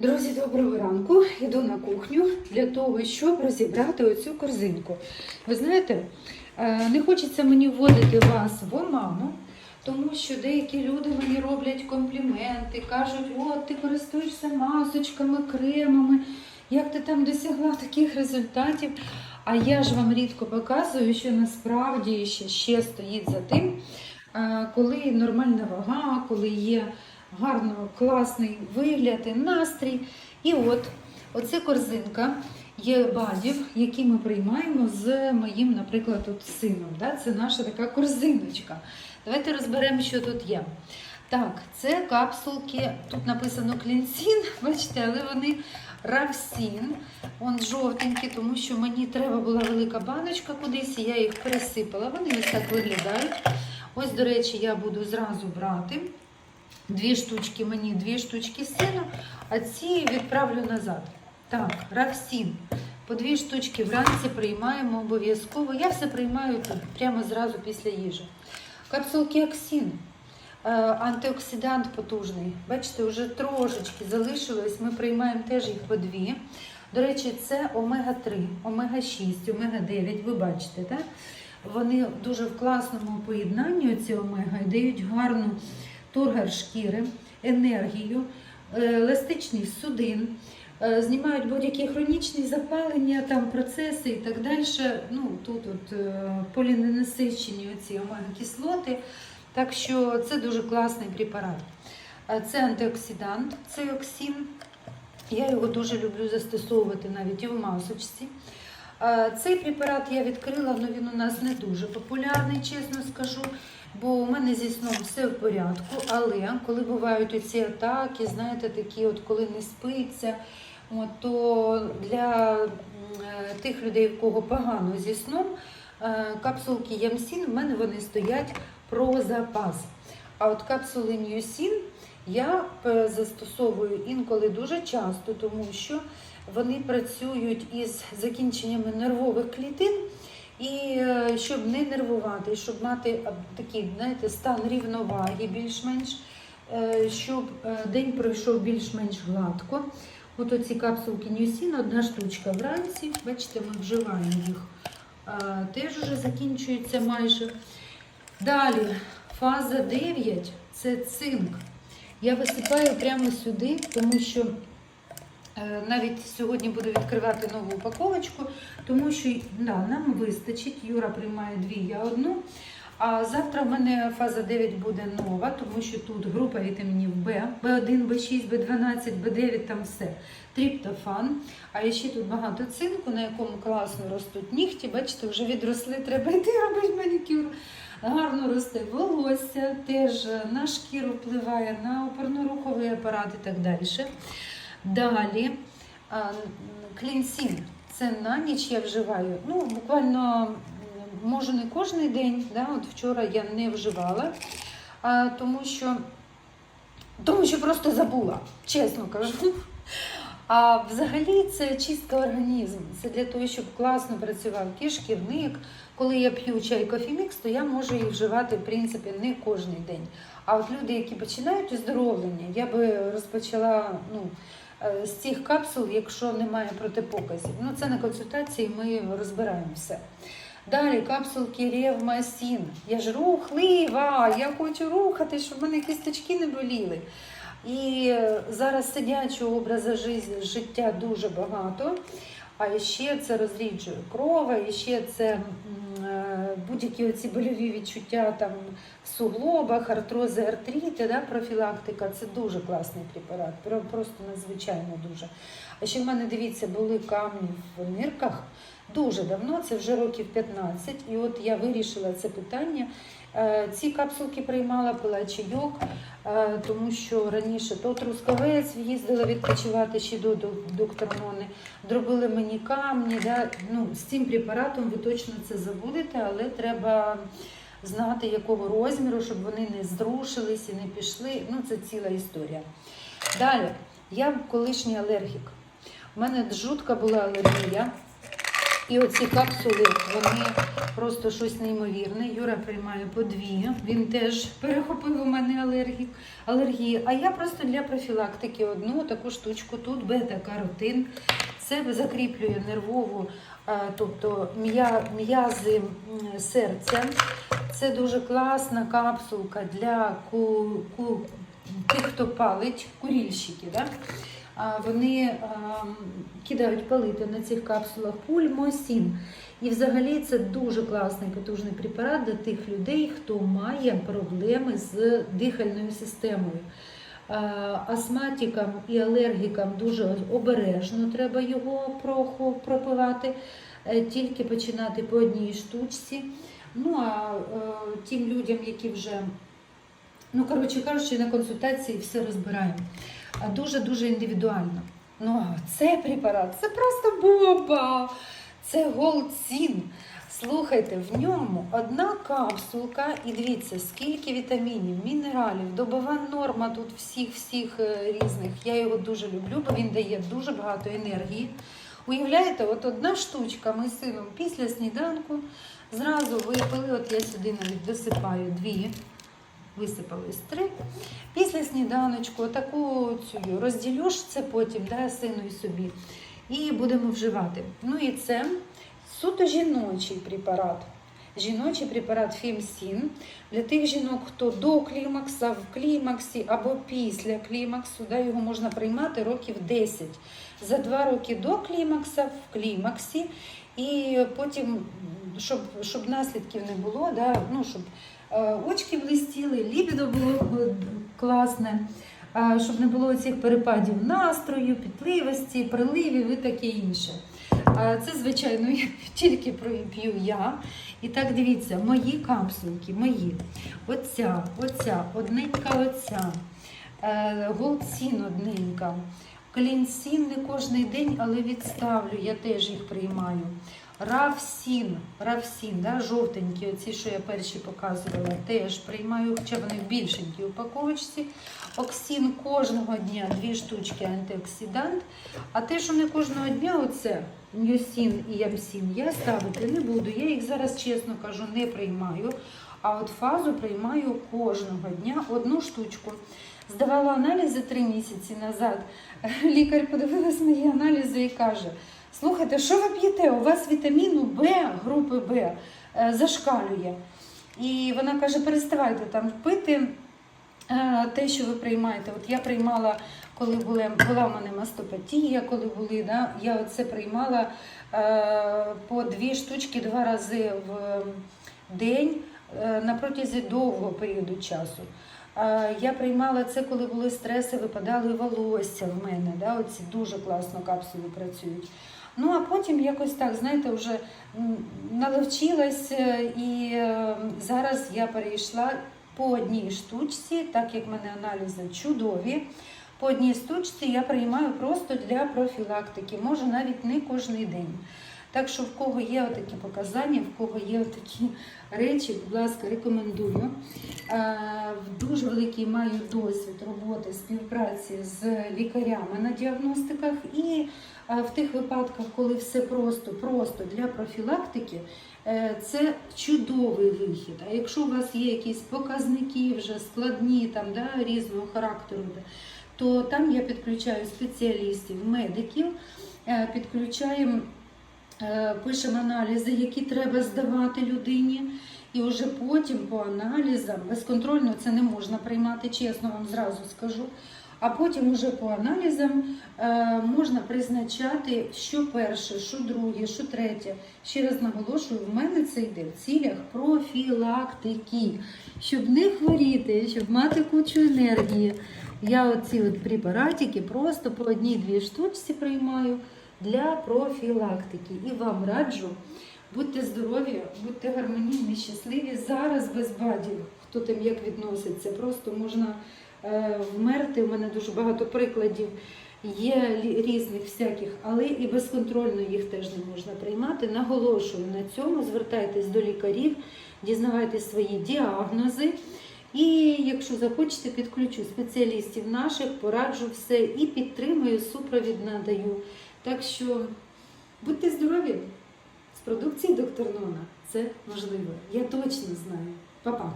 Друзі, доброго ранку. Йду на кухню для того, щоб розібрати оцю корзинку. Ви знаєте, е, не хочеться мені вводити вас в оману, тому що деякі люди мені роблять компліменти, кажуть, от ти користуєшся масочками, кремами, як ти там досягла таких результатів. А я ж вам рідко показую, що насправді ще, ще стоїть за тим, е, коли нормальна вага, коли є гарно, класний вигляд і настрій. І от оце корзинка є бадів, які ми приймаємо з моїм, наприклад, от сином. Да? Це наша така корзиночка. Давайте розберемо, що тут є. Так, це капсулки, тут написано клінсін, бачите, але вони равсін. Он жовтенькі, тому що мені треба була велика баночка кудись, і я їх пересипала. Вони ось так виглядають. Ось, до речі, я буду зразу брати. Дві штучки мені, дві штучки сину, а ці відправлю назад. Так, равсін. По дві штучки вранці приймаємо обов'язково. Я все приймаю тут, прямо зразу після їжі. Капсулки Аксін. Е, Антиоксидант потужний. Бачите, вже трошечки залишилось. Ми приймаємо теж їх по дві. До речі, це омега-3, омега-6, омега-9. Ви бачите, так? Вони дуже в класному поєднанні, ці омега, і дають гарну тургор шкіри, енергію, е, еластичний судин, е, знімають будь-які хронічні запалення, там процеси і так далі. Ну, тут от е, поліненасичені оці омега-кислоти. Так що це дуже класний препарат. Це антиоксидант, це оксин. Я його дуже люблю застосовувати навіть і в масочці. Цей препарат я відкрила, але він у нас не дуже популярний, чесно скажу. Бо у мене зі сном все в порядку, але коли бувають оці атаки, знаєте, такі, от коли не спиться, от, то для е, тих людей, в кого погано зі сном, е, капсулки Ямсін в мене вони стоять про запас. А от капсули Ньюсін я е, застосовую інколи дуже часто, тому що вони працюють із закінченнями нервових клітин. І е, щоб не нервувати, щоб мати такий, знаєте, стан рівноваги більш-менш, е, щоб е, день пройшов більш-менш гладко. От оці капсулки Ньюсін, одна штучка вранці, бачите, ми вживаємо їх. Теж вже закінчується майже. Далі, фаза 9 це цинк. Я висипаю прямо сюди, тому що Е, Навіть сьогодні буду відкривати нову упаковочку, тому що да, нам вистачить. Юра приймає дві, я одну. А завтра в мене фаза 9 буде нова, тому що тут група вітамінів Б, В1, В6, В12, В9, там все. Тріптофан. А ще тут багато цинку, на якому класно ростуть нігті. Бачите, вже відросли, треба йти робити манікюр. Гарно росте волосся, теж на шкіру впливає, на опорно-руховий апарат і так далі. Далі клінсін. Це на ніч я вживаю. Ну, буквально м, можу не кожен день. Да? От вчора я не вживала, тому що тому що просто забула, чесно кажу. А взагалі це чистка організму. Це для того, щоб класно працював кишківник. Коли я п'ю чай кофімікс, то я можу їх вживати в принципі не кожен день. А от люди, які починають оздоровлення, я би розпочала ну, з цих капсул, якщо немає протипоказів. Ну, це на консультації ми розбираємо все. Далі капсулки Ревмасін. Я ж рухлива, я хочу рухатись, щоб в мене кісточки не боліли. І е, зараз сидячого образу життя дуже багато. А ще це розріджує кров, і ще це е, будь-які оці больові відчуття там в суглобах, артрози, артрити, да, профілактика. Це дуже класний препарат, просто надзвичайно дуже. А ще в мене, дивіться, були камні в нирках дуже давно, це вже років 15. І от я вирішила це питання. Е, Ці капсулки приймала, пила чайок, е, тому що раніше то Трускавець їздила відпочивати ще до доктора Нони, зробили мені камні. Да? Ну, з цим препаратом ви точно це забудете, але треба знати, якого розміру, щоб вони не зрушились і не пішли. Ну, це ціла історія. Далі, я колишній алергік. У мене жутка була алергія. І оці капсули, вони просто щось неймовірне. Юра приймає по дві. Він теж перехопив у мене алергію. алергії. А я просто для профілактики одну таку штучку тут бета-каротин. Це закріплює нервову, тобто м'язи серця. Це дуже класна капсулка для ку, ку, тих, хто палить, курільщики. Да? Вони ем, кидають палити на цих капсулах пульмосін. І взагалі це дуже класний потужний препарат для тих людей, хто має проблеми з дихальною системою. Е, Астматикам і алергікам дуже обережно треба його пропивати, е, тільки починати по одній штучці. Ну а е, тим людям, які вже, ну коротше кажучи, на консультації все розбираємо. Дуже-дуже індивідуально. Ну, а цей препарат це просто бомба! Це голдсін. Слухайте, в ньому одна капсулка, і дивіться, скільки вітамінів, мінералів, добова норма тут всіх-всіх е, різних. Я його дуже люблю, бо він дає дуже багато енергії. Уявляєте, от одна штучка ми з сином після сніданку зразу випили, от я сюди навіть досипаю дві, висипались три. Після сніданочку таку цю розділю ж це потім, да, сину і собі, і будемо вживати. Ну і це суто жіночий препарат. Жіночий препарат Фімсін для тих жінок, хто до клімакса, в клімаксі або після клімаксу, да, його можна приймати років 10. За два роки до клімакса, в клімаксі, і потім, щоб, щоб наслідків не було, да, ну, щоб очки блистіли, лібідо було е, класне, е, щоб не було цих перепадів настрою, пітливості, приливів і таке інше. Е, Це, звичайно, тільки п'ю я. І так дивіться, мої капсулки, мої. Оця, оця, одненька оця. Е, Голдсін одненька. Клінсін не кожен день, але відставлю, я теж їх приймаю. Равсін, равсін, да, жовтенькі, оці, що я перші показувала, теж приймаю, хоча вони в більшенькій упаковочці. Оксін кожного дня дві штучки антиоксидант. А те, що не кожного дня, оце ньюсін і ямсін, я ставити не буду. Я їх зараз, чесно кажу, не приймаю. А от фазу приймаю кожного дня одну штучку. Здавала аналізи три місяці назад. Лікар подивилась мої аналізи і каже: слухайте, що ви п'єте? У вас вітаміну Б, групи Б, е, зашкалює. І вона каже: переставайте там пити е, те, що ви приймаєте. От я приймала, коли були, була в мене мастопатія, коли були, да, я оце приймала е, по дві штучки два рази в день на протязі довгого періоду часу. Я приймала це, коли були стреси, випадали волосся в мене. Да? Оці дуже класно капсули працюють. Ну а потім якось так, знаєте, вже наловчилась, е, і е, зараз я перейшла по одній штучці, так як в мене аналізи чудові. По одній штучці я приймаю просто для профілактики, може навіть не кожен день. Так що в кого є такі показання, в кого є такі речі, будь ласка, рекомендую. Е, Дуже великий маю досвід роботи, співпраці з лікарями на діагностиках і е, в тих випадках, коли все просто, просто для профілактики, е, це чудовий вихід. А якщо у вас є якісь показники вже складні, там, да, різного характеру, то там я підключаю спеціалістів, медиків, підключаємо. Е, Пишемо аналізи, які треба здавати людині, і вже потім по аналізам безконтрольно це не можна приймати, чесно вам зразу скажу. А потім уже по аналізам е, можна призначати, що перше, що друге, що третє. Ще раз наголошую, в мене це йде в цілях профілактики, щоб не хворіти, щоб мати кучу енергії. Я оці от препаратики просто по одній-дві штучці приймаю для профілактики. І вам раджу, будьте здорові, будьте гармонійні, щасливі. Зараз без бадів, хто там як відноситься, просто можна е, вмерти. У мене дуже багато прикладів є різних всяких, але і безконтрольно їх теж не можна приймати. Наголошую на цьому, звертайтесь до лікарів, дізнавайтесь свої діагнози. І якщо захочете, підключу спеціалістів наших, пораджу все і підтримую, супровід надаю. Так що будьте здорові! з продукції доктор Нона це можливо. Я точно знаю. Па-па!